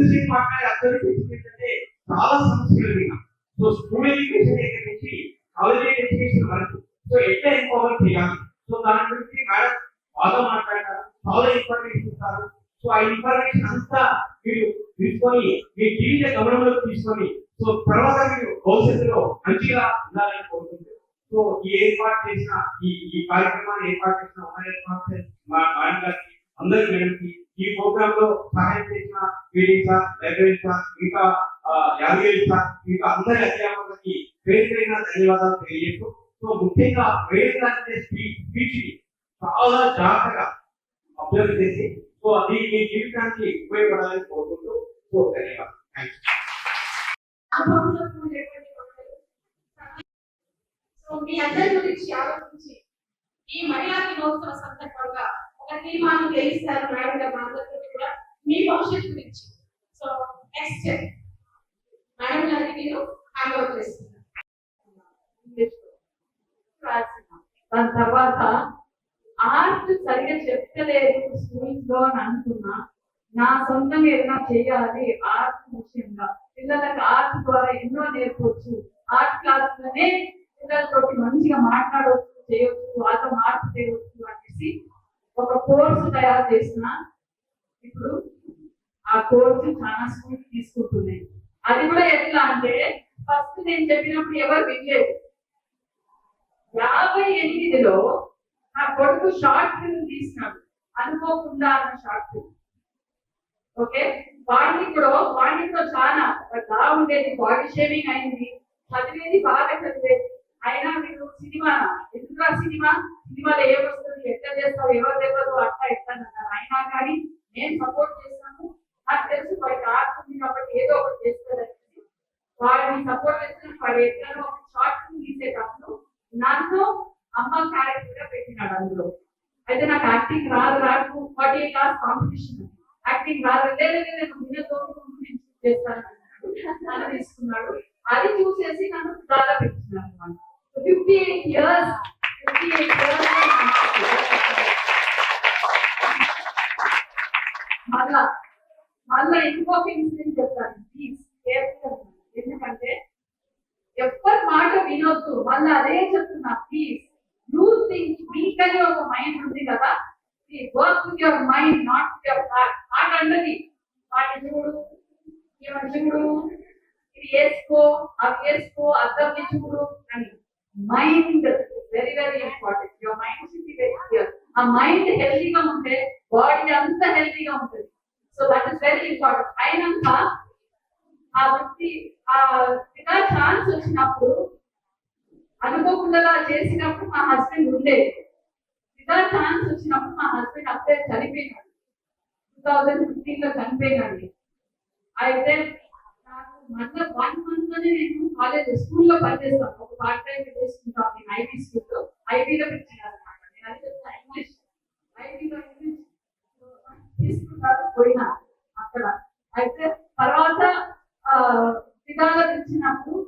ముద్దుసేపు మాట్లాడే అర్థం ఏంటంటే చాలా సమస్యలు విన్నాం సో స్కూల్ ఎడ్యుకేషన్ దగ్గర నుంచి కాలేజ్ ఎడ్యుకేషన్ వరకు. సో ఎట్లా ఎంపవర్ చేయాలి? సో దాని గురించి మేడం బాగా మాట్లాడతారు చాలా ఇన్ఫర్మేషన్ ఇస్తారు. సో ఆ ఇన్ఫర్మేషన్ అంతా మీరు తీసుకొని మీ జీవిత గమనంలోకి తీసుకొని సో తర్వాత మీరు భవిష్యత్తులో మంచిగా ఉండాలని కోరుకుంటున్నాను. సో ఈ ఏర్పాటు చేసిన ఈ ఈ కార్యక్రమాన్ని ఏర్పాటు చేసిన ఉమ్మడి మా మేడం గారికి అందరి మేడంకి ఈ ప్రోగ్రామ్లో సహాయం చేసిన పీడీ సార్ లైబ్రరీ సార్ ఇంకా యాదగిరి సార్ ఇంకా అందరి అధ్యాపకులకి పేరుపైన ధన్యవాదాలు తెలియజేస్తూ సో ముఖ్యంగా వేరే స్పీచ్ని చాలా జాగ్రత్తగా అబ్జర్వ్ చేసి సో అది మీ జీవితానికి ఉపయోగపడాలని కోరుకుంటూ సో ధన్యవాదాలు. సో మీ అందరి గురించి ఆలోచించి ఈ మహిళా దినోత్సవ సందర్భంగా ఒక మనం తెలుస్తారు మేడం గారు అందరికీ కూడా మీ భవిష్యత్తు గురించి. సో నెక్స్ట్ మేడం గారికి నేను హ్యాండ్ ఓవర్ చేస్తున్నాను దాని తర్వాత ఆర్ట్ సరిగా చెప్తలేదు స్కూల్స్లో అని అనుకున్నా. నా సొంతంగా ఏదైనా చేయాలి ఆర్ట్ విషయంగా పిల్లలకు ఆర్ట్ ద్వారా ఎన్నో నేర్పొచ్చు. ఆర్ట్ క్లాస్లోనే పిల్లలతో మంచిగా మాట్లాడవచ్చు చేయొచ్చు వాళ్ళతో మార్పు కోర్సు తయారు చేసిన ఇప్పుడు ఆ కోర్సు చాలా స్కూల్ తీసుకుంటున్నాయి అది కూడా ఎట్లా అంటే ఫస్ట్ నేను చెప్పినప్పుడు ఎవరు వినలేదు. యాభై ఎనిమిదిలో నా కొడుకు షార్ట్ ఫిల్మ్ తీసినాడు. అనుకోకుండా అన్న షార్ట్ ఫిల్మ్. ఓకే? వాడిని కూడా వాడిని కూడా చాలా బాగుండేది. బాడీ షేవింగ్ అయింది. చదివేది బాగా చదివేది. అయినా మీరు సినిమా ఎందుకు సినిమా? సినిమాలో ఏమొస్తుంది ఎట్లా చేస్తావు ఎవరు తెలియదు అట్లా ఎట్లా అన్నారు. అయినా కానీ నేను సపోర్ట్ చేస్తాను నాకు తెలుసు వాడికి ఆడుతుంది కాబట్టి ఏదో ఒకటి చేస్తారని వాడిని సపోర్ట్ చేస్తాను వాడు ఎట్లా ఒక షార్ట్ ఫిల్మ్ తీసేటప్పుడు నన్ను అమ్మ క్యారెక్టర్గా పెట్టినాడు అందులో అయితే నాకు యాక్టింగ్ రాదు రాదు ఫార్టీ క్లాస్ కాంపిటీషన్ యాక్టింగ్ రాదు లేదు లేదు, నేను వినతో చేస్తాను అన్నాడు. నన్ను తీసుకున్నాడు అది చూసేసి నన్ను దాదా పెట్టినాడు అనమాట fifty eight years fifty eight years మళ్ళా మళ్ళా ఇంకొక ఇన్సిడెంట్ చెప్తాను. ప్లీజ్ ఎందుకంటే ఎవ్వరి మాట వినొద్దు. మళ్ళీ అదే చెప్తున్నా ప్లీజ్ యూ థింక్ మీకని ఒక మైండ్ ఉంది కదా? Work with your mind not with your heart heart అంటది. వాటి చూడు. ఇవన్నీ చూడు. ఇది వేసుకో అవి వేసుకో అర్థం చూడు అని. Mind very very important your mind should be very clear ఆ మైండ్ హెల్తీగా ఉంటే బాడీ అంతా హెల్తీగా ఉంటుంది. So that is very important అయినాక ఆ వృత్తి ఆ ఛాన్స్ వచ్చినప్పుడు అనుకోకుండా చేసినప్పుడు మా హస్బెండ్ ఉండేది. ఇదా ఛాన్స్ వచ్చినప్పుడు మా హస్బెండ్ అప్పుడే చనిపోయినాడు. టూ థౌజండ్ ఫిఫ్టీన్లో చనిపోయినాడు. అయితే నాకు మళ్ళీ వన్ మంత్లోనే నేను కాలేజ్ స్కూల్లో పనిచేస్తాను. ఒక పార్ట్ టైం చేసుకుంటాను నేను ఐటీ స్కూల్లో ఐటీలో పెట్టినాను ఇంగ్లీష్ ఇంగ్లీష్ తీసుకున్నారు పోయినా అక్కడ అయితే తర్వాత ఆ విధాలు ఇచ్చినప్పుడు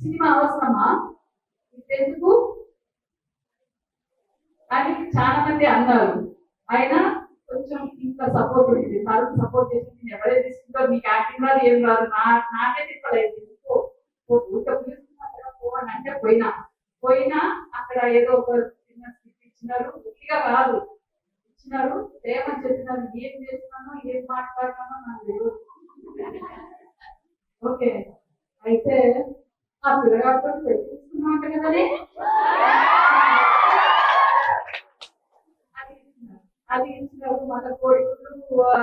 సినిమా అవసరమా ఎందుకు అని చాలా మంది అన్నారు ఆయన కొంచెం ఇంకా సపోర్ట్ ఉంది సార్ సపోర్ట్ చేసి నేను ఎవరే తీసుకుంటారు మీకు యాక్టింగ్ రాదు ఏం రాదు నా నాకే తిప్పలేదు ఎందుకో ఊరికే అంటే పోయినా పోయినా అక్కడ ఏదో ఒక ఇచ్చినారు గట్టిగా కాదు. ఇచ్చినారు ప్రేమని చెప్పినారు ఏం చేస్తున్నానో ఏం మాట్లాడుతున్నానో నాకు తెలియదు. ఓకే. అయితే ఆ పిల్లగాడితో తెలుసుకున్నామంట కదనే అది? ఇచ్చినారు. మన కోరికలు ఆ,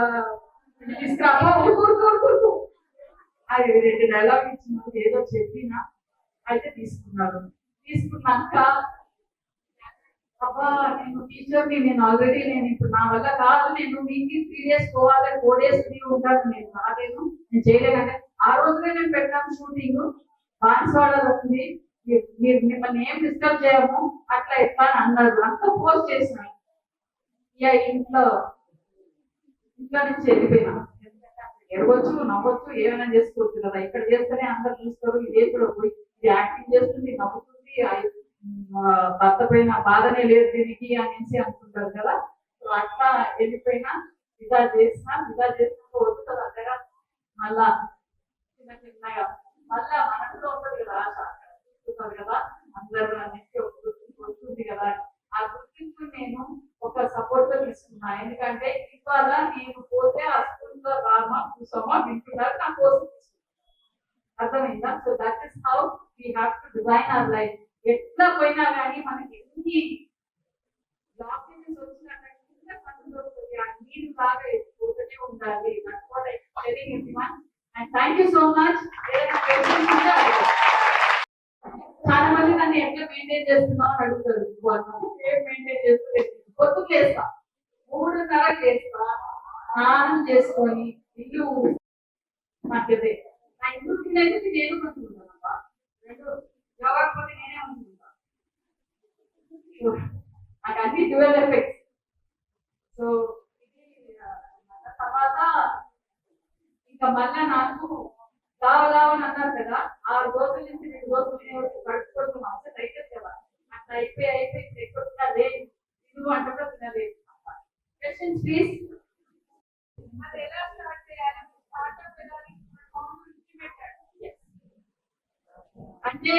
అది రెండు డైలాగ్ ఇచ్చినప్పుడు ఏదో చెప్పినా అయితే తీసుకున్నారు. తీసుకున్నాక అబ్బా నేను టీచర్ని నేను ఆల్రెడీ నేను ఇప్పుడు నా వల్ల కాదు నేను మీకు త్రీ డేస్ పోవాలి ఫోర్ డేస్ లీవ్ ఉంటాను నేను రాలేను నేను చేయలేనంటే ఆ రోజునే నేను పెట్టాను షూటింగ్ బాన్స్వాడలో ఉంది మీరు- మీరు మిమ్మల్ని ఏం డిస్టర్బ్ చేయము అట్లా ఎట్లా అని అన్నారు. అంతా పోస్ట్ చేసినాను ఇక ఇంట్లో ఇంట్లో నుంచి వెళ్ళిపోయినా. ఎడవచ్చు నవ్వచ్చు ఏమైనా చేసుకోవచ్చు కదా. ఇక్కడ చేస్తేనే అందరు చూస్తారు ఇదే కూడా పోయి ఇది యాక్టింగ్ చేస్తుంది నవ్వుతుంది భర్త పైన బాధనే లేదు దీనికి అనేసి అనుకుంటారు కదా. సో అట్లా వెళ్ళిపోయినా ఇదా చేసినా ఇదా చేసినా వద్దు కదా దగ్గర మళ్ళా చిన్న చిన్నగా మళ్ళా మనసులో ఉంటుంది కదా ఆశ. చూస్తుంది కదా అందరూ అనేసి ఒక గుర్తింపు వస్తుంది కదా. ఆ గుర్తింపు నేను ఒక సపోర్ట్గా తీసుకున్నా. ఎందుకంటే ఇవాళ నేను పోతే ఆ స్కూల్లో రామా కూసమా వింటున్నారు? నా కోసం అర్థమైందా? So that is how we have to design our life ఎట్లా పోయినా కానీ మనకి ఎన్ని బ్లాకేజెస్ వచ్చినట్టు ఆ నీరు బాగా పోతూనే ఉండాలి. That's what I telling everyone and thank you so much చాలా మంది నన్ను ఎట్లా మెయింటైన్ చేస్తున్నావు అని అడుగుతారు. ఏం మెయింటైన్ చేస్తే పొద్దుకు లేస్తా. మూడున్నర చేస్తా స్నానం చేసుకొని ఇల్లు మధ్యదే నా ఇల్లు తినేది నేను అనుకుంటున్నాను ఎవరిపోతే నేనే నాకు అన్ని డ్యూయల్ ఎఫెక్ట్స్. సో ఇది తర్వాత ఇంకా మళ్ళా నాకు లావ లావ అని అన్నారు కదా ఆరు రోజుల నుంచి రెండు రోజులు గడుపుకోవడం అసలు కదా అట్లా అయిపోయి అయిపోయి ఎక్కడ తినలేదు అంటే కూడా తినలేదు క్వశ్చన్స్ ప్లీజ్ అది ఎలా స్టార్ట్ చేయాలి? స్టార్ట్అప్ వెళ్ళాలి అంటే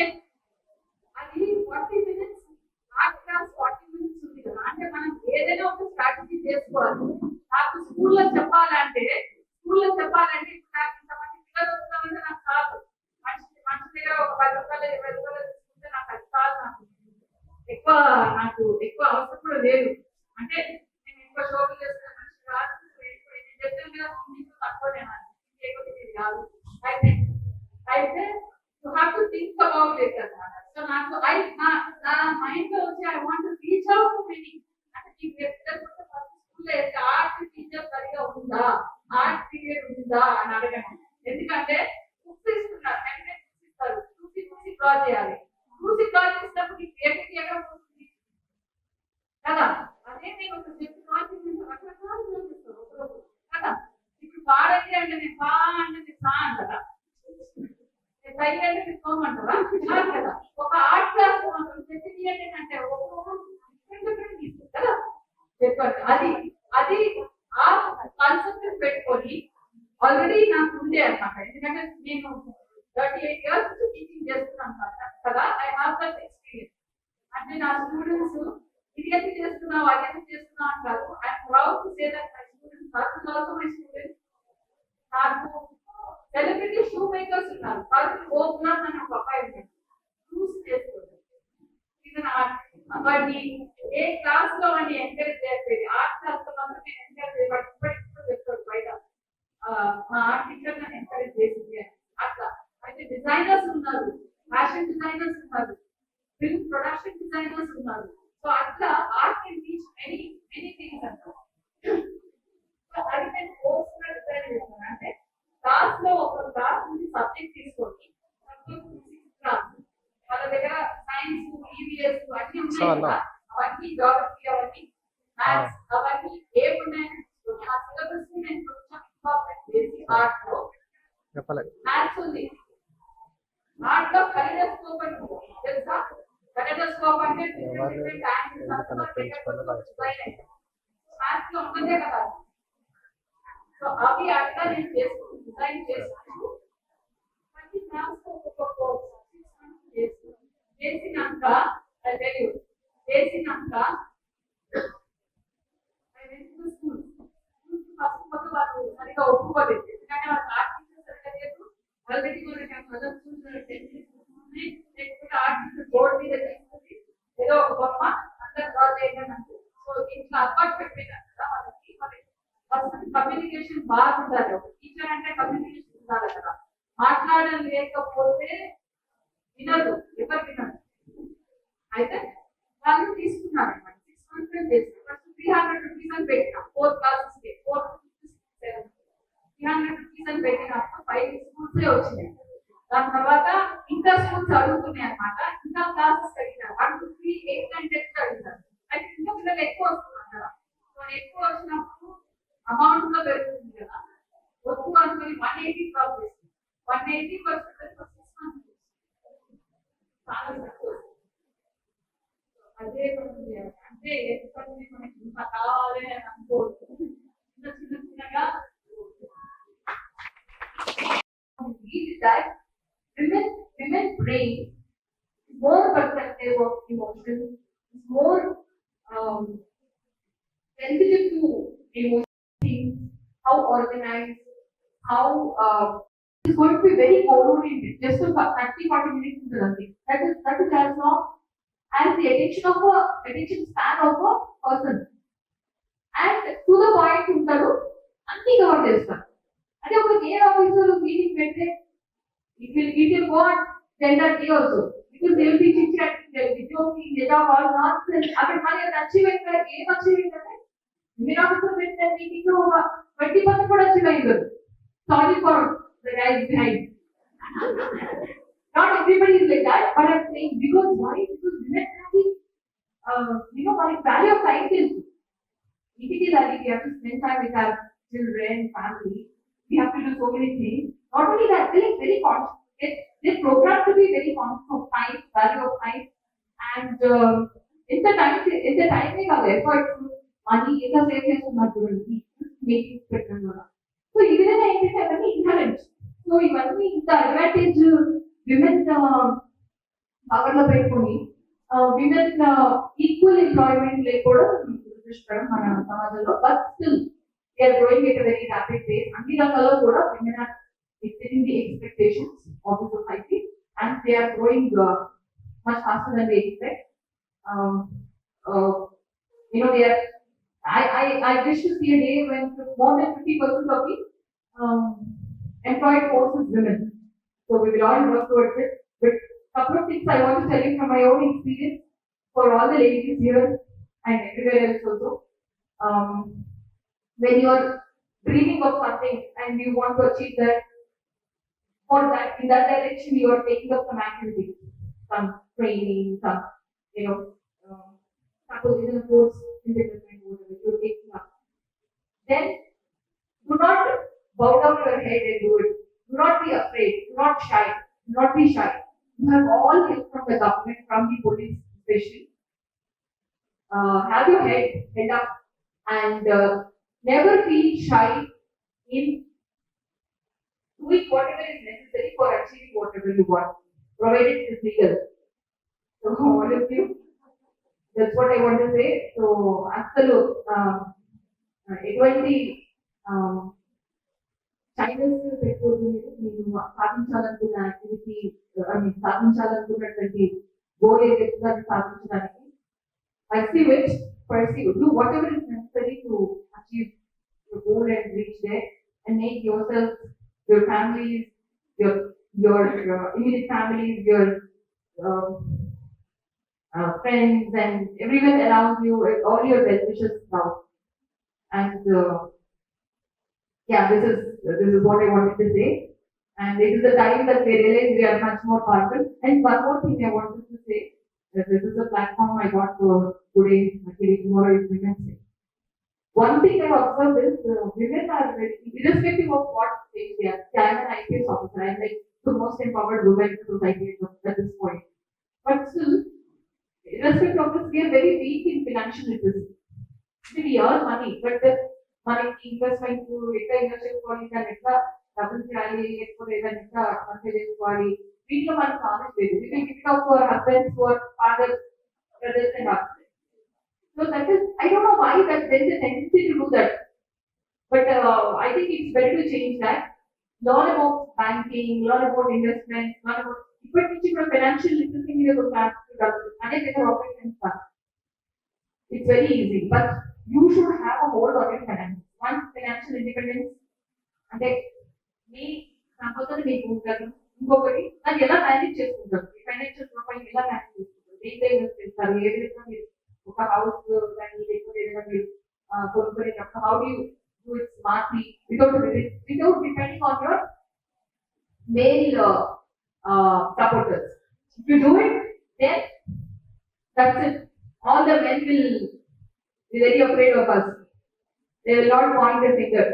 forty minutes art class forty minutes ఉంది కదా. అంటే మనం ఏదైనా ఒక స్ట్రాటజీ చేసుకోవాలి. నాకు స్కూల్లో చెప్పాలంటే స్కూల్లో చెప్పాలంటే ఇప్పుడు నాకు ఇంతమంది పిల్లలు వస్తామంటే నాకు కాదు మనిషి మనిషి దగ్గర ఒక పది రూపాయలు ఇరవై రూపాయలు తీసుకుంటే నాకు అది కాదు నాకు. ఎక్కువ నాకు ఎక్కువ అవసరం కూడా లేదు. అంటే నేను ఎక్కువ షోలు చేస్తున్న మనిషి కాదు. నేను చెప్తాను కదా మీకు తక్కువ నేను ఎక్కువ కాదు. అయితే అయితే you have to think about it అన్నమాట సో నాకు ఐ నా నా మైండ్లో వచ్చి I want reach out to many అంటే ఈ వ్యక్తులు స్కూల్లో ఆర్ట్ టీచర్ సరిగా ఉందా? ఆర్ట్ పీరియడ్ ఉందా అని అడగను ఎందుకంటే బుక్స్ ఇస్తున్నారు వెంటనే books ఇస్తారు చూసి చూసి డ్రా చేయాలి చూసి డ్రా చేసినప్పుడు ఈ క్రియేటివిటీ ఎక్కడ పోతుంది కదా అదే నేను ఒక చెప్పి డ్రా చేసిన రకరకాలు డ్రా చేస్తాను ఒకరోజు కదా ఇప్పుడు పాడండి అంటే నేను పా అంటే నేను సా అంటారా సై అంటే తీసుకోమంటారా కదా. ఒక ఆర్ట్ క్లాస్ మాత్రం చెప్పి తీయండి అంటే ఒక్కొక్కరు కదా? చెప్పండి. అది అది ఆ కాన్సెప్ట్ పెట్టుకొని ఆల్రెడీ నాకు ఉండే అన్నమాట. ఎందుకంటే నేను థర్టీ ఎయిట్ ఇయర్స్ టీచింగ్ చేస్తున్నాను కదా ఐ హావ్ దట్ ఎక్స్పీరియన్స్ అంటే నా స్టూడెంట్స్ ఇది ఎందుకు చేస్తున్నావు అది ఎందుకు చేస్తున్నావు అంటారు. I'm proud to say that my students are also my students నాకు సెలబ్రిటీ షూ మేకర్స్ ఉన్నారు వాళ్ళు గోపునాథ్ అని ఒక అబ్బాయి ఉన్నాడు షూస్ చేస్తారు ఇది నా వాడిని ఏ క్లాస్లో వాడిని ఎంకరేజ్ చేసేది ఆర్ట్ క్లాస్లో మాత్రం నేను ఎంకరేజ్ చేయాలి వాడు ఇప్పటికి కూడా చెప్తాడు బయట ఆ, మా ఆర్ట్ టీచర్ నన్ను ఎంకరేజ్ చేసింది అని అట్లా అయితే డిజైనర్స్ ఉన్నారు ఫ్యాషన్ డిజైనర్స్ ఉన్నారు ఫిల్మ్ ప్రొడక్షన్ డిజైనర్స్ ఉన్నారు సో అట్లా art can teach many many things అంటారు సో అది నేను కోర్స్ కూడా డిజైన్ చేస్తాను అంటే క్లాస్లో ఒక క్లాస్ నుంచి సబ్జెక్ట్ తీసుకొని క్లాస్ వాళ్ళ దగ్గర సైన్స్ ఈవీఎస్ అన్ని ఉన్నాయి అవన్నీ జాగ్రఫీ అవన్నీ మ్యాథ్స్ అవన్నీ ఏమున్నాయని ఆ. సిలబస్ని నేను కొంచెం ఇంపార్టెంట్ చేసి ఆర్ట్లో చెప్పలేదు. మ్యాథ్స్ ఉంది. ఆర్ట్లో కలిడోస్కోప్ అని. తెలుసా? కలిడోస్కోప్ అంటే డిఫరెంట్ డిఫరెంట్ యాంగిల్స్ మ్యాథ్స్లో ఉంటుందే కదా. సో అవి అట్లా నేను చేసుకుంటూ డిజైన్ చేసుకుంటూ మళ్ళీ మ్యాథ్స్ ఒక్కొక్క కోర్స్ చేసినాక I tell you, చేసినాక ఫస్ట్ మొత్తం వాళ్ళు సరిగా ఒప్పుకోలేదు. ఎందుకంటే వాళ్ళు ఆర్ట్ టీచర్ సరిగా లేదు. ఆల్రెడీ మన మదర్ లేకపోతే ఆర్ట్ టీచర్ బోర్డు మీద తీసుకుంది ఏదో ఒక బొమ్మ అందరు డ్రా సో ఇట్లా అలవాటు పెట్టినారు కదా వాళ్ళకి. ఫస్ట్ కమ్యూనికేషన్ బాగుండాలి. ఒక టీచర్ అంటే కమ్యూనికేషన్ ఉండాలి కదా. మాట్లాడలేకపోతే వినదు ఎవరు వినదు అయితే వాళ్ళు తీసుకున్నారు అనమాట సిక్స్ మంత్స్ చేస్తారు ఫస్ట్ త్రీ హండ్రెడ్ రూపీస్ అని పెట్టిన. ఫోర్ క్లాసెస్కి four seven three hundred rupees అని పెట్టినప్పుడు ఫైవ్ స్కూల్స్ వచ్చినాయి. దాని తర్వాత ఇంకా స్కూల్స్ అడుగు అనమాట ఇంకా క్లాసెస్ అడిగినారు one two three eight and ten అడిగినారు అయితే ఇంకా పిల్లలు ఎక్కువ వస్తున్నారు కదా సో ఎక్కువ వచ్చినప్పుడు అమౌంట్లో పెరుగుతుంది కదా వద్దు అనుకుని వన్ ఎయిటీ డ్రాప్ చేస్తుంది one eighty percent six months చాలా తక్కువ అదే మనం చేయాలి. అంటే ఎప్పటికీ మనకి ఇంత కావాలి అని అనుకోవద్దు చిన్న చిన్న చిన్నగా women, women brain is more perceptive of emotions, is more um, sensitive to emotions, things, how organized, how uh, it's going to be very goal-oriented. Just a 30, 40 minutes into nothing. That is that is as long as the attention of a attention span of a person. And to the point ఉంటారు అన్ని cover చేస్తారు అంటే ఒక ఏ officer meeting పెట్టే it will it will go and tender day also Because they will be chit chat joking లేదా all not sense అక్కడ మళ్ళీ అది అచీవ్ అయింది ఏం అచీవ్ అయిందంటే మీరు ఆఫీసర్ పెట్టిన మీటింగ్ లో ఒక ట్వంటీ పర్సెంట్ కూడా అచీవ్ అయ్యింది sorry for the guys behind not everybody is like that, but I'm saying because why? Because women have the, uh, you know, like value of life is, it is that we have to spend time with our children, family. We have to do so many things. Not only that, they are very conscious. They, they're programmed to be very conscious of time, value of time, and uh, it's the time, it's the timing of effort, money, ఎంత save చేస్తున్నారు చూడండి meetings పెట్టడం ద్వారా so ఈ విధంగా ఏంటంటే అవన్నీ inherent so ఇవన్నీ ఇంత అడ్వాంటేజ్ విమెన్ పవర్ లో పెట్టుకొని విమెన్ ఈక్వల్ ఎంప్లాయ్మెంట్ లేకపోవడం దురదృష్టకరం మన సమాజంలో but still we are growing at very rapid pace అన్ని రంగాల్లో కూడా women are exceeding the expectations of the society and they are growing uh, much faster than they expect. Um, uh, you know, they are. I, I, I wish to see a day when more than 50% of the um, employed force is women. So we will all work towards it. But a couple of things I want to tell you from my own experience for all the ladies here and everywhere else also. Um, when you are dreaming of something and you want to achieve that, for that, in that direction, you are taking up some activity, some training, some, you know, um, it is a course in development, whatever you're taking up. Then do not bow down your head and do it. Do not be afraid. Do not shy. Do not be shy. You have all help from the government, from the police especially. Uh, have your head held up and uh, never feel shy in doing whatever is necessary for achieving whatever you want, provided it is legal. So all of you, that's what I want to say. So absolute, uh, ఎటువంటి చైనస్ పెట్టుకోవద్దు మీరు మీరు సాధించాలనుకున్న activity I mean సాధించాలనుకున్నటువంటి goal ఏదైతే దాన్ని సాధించడానికి pursue it, pursue, do whatever is necessary to achieve your goal and reach there and make yourself, your families, your, your, your immediate families, your um, uh, friends and everyone around you, all your well wishes proud. And uh, yeah, this is this is what I wanted to say. And it is the time that we realize we are much more powerful. And one more thing I wanted to say that this is a platform I got for today, actually tomorrow is Women's Day. One thing I observed is uh, women are very, irrespective of what stage they are. See, I am an IPS officer. I am like the most empowered woman in the society at at this point. But still, irrespective of this, we are very weak in financial literacy. We earn money, but the మనకి investment ఎట్లా invest చేసుకోవాలి దాన్ని ఎట్లా డబ్బులు చేయాలి లేకపోతే దాన్ని ఎట్లా మంచి చేసుకోవాలి వీటిలో మనకు నాలెడ్జ్ లేదు you can give out for husbands for fathers brothers and husbands so that is I don't know why that there is a tendency to do that but I think it's better to change that learn about banking learn about investment learn about ఇప్పటి నుంచి కూడా financial literacy మీద ఒక class అనే దగ్గర operations it's very easy but you should have a hold on your finance one financial independence అంటే మీ సంపదను మీకు ఉంటారు ఇంకొకటి అది ఎలా మేనేజ్ చేసుకుంటారు మీ ఫైనాన్షియల్ ప్రొఫైల్ ఎలా మేనేజ్ చేసుకుంటారు దేంట్లో ఇన్వెస్ట్ చేస్తారు ఏ విధంగా మీరు ఒక హౌస్ కానీ లేకపోతే ఏదైనా మీరు ఆ, కొనుక్కునేటప్పుడు how do do it smartly without without depending on your male supporters if you do it then that's it all the men will be very afraid of us. They will not point their finger.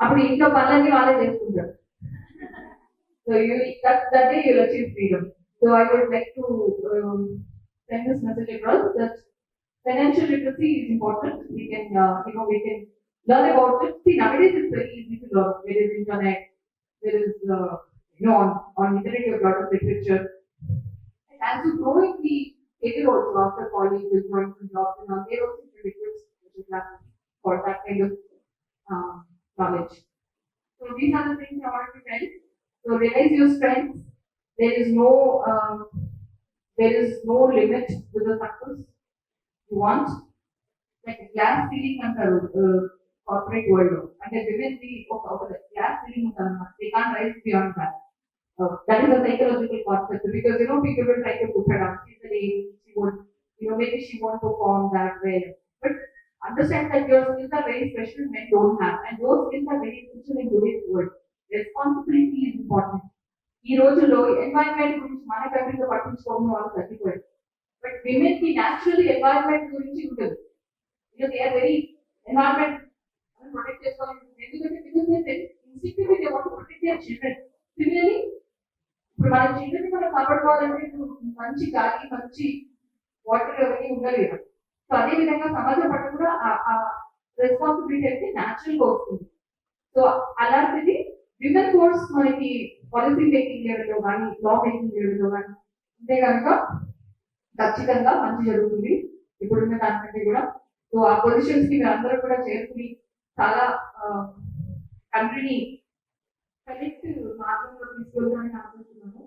అప్పుడు ఇంట్లో పనులన్నీ వాళ్ళే చేసుకుంటారు so you that that day you'll achieve freedom so I would like to send this message Financial literacy is important. We can, uh, you know, we can learn about it. See, nowadays it's very easy to learn. There is internet. There is, uh, you know, on, on internet you have a lot of literature. And as you grow in the career also after college, you're going to jobs and now they're also prerequisites which is for that kind of um, knowledge. So these are the things I want to tell. So realize your strengths. There is no um, there is no limit to the success. You want. Like glass ceiling అంటారు corporate వరల్డ్లో అంటే women the ఒక ఒక glass ceiling ఉంటుంది అన్నమాట they can rise beyond that that is a psychological concept because you know people will try to put her down she the she won't you know maybe she won't perform that way but understand that your skills are very special men don't have. And those skills are very crucial in today's world. Responsibility is important. ఈ రోజుల్లో environment గురించి మన కంట్రీలో పట్టించుకోవడం వాళ్ళు తగ్గిపోయారు విమెన్కి natural environment గురించి ఉంటుంది. Because they are very environment చేసుకోవాలి. ఎందుకంటే because they very instinctively they want ఇప్పుడు మన చిల్డ్రన్ మనం కాపాడుకోవాలంటే మంచి గాలి మంచి వాటర్ అవన్నీ ఉండలేదు. కదా సో అదే విధంగా సమాజం పట్ల కూడా ఆ రెస్పాన్సిబిలిటీ అయితే న్యాచురల్గా వస్తుంది. సో అలాంటిది విమెన్ కోర్స్ మనకి పాలసీ మేకింగ్ లెవెల్లో కానీ లా మేకింగ్ లెవెల్లో కానీ ఉంటే కనుక ఖచ్చితంగా మంచి జరుగుతుంది. ఇప్పుడున్న దానికంటే కూడా. సో ఆ పొజిషన్స్కి అందరూ కూడా చేరుకుని చాలా కంట్రీని కరెక్ట్ మార్గంలో తీసుకెళ్తామని ఆలోచిస్తున్నాము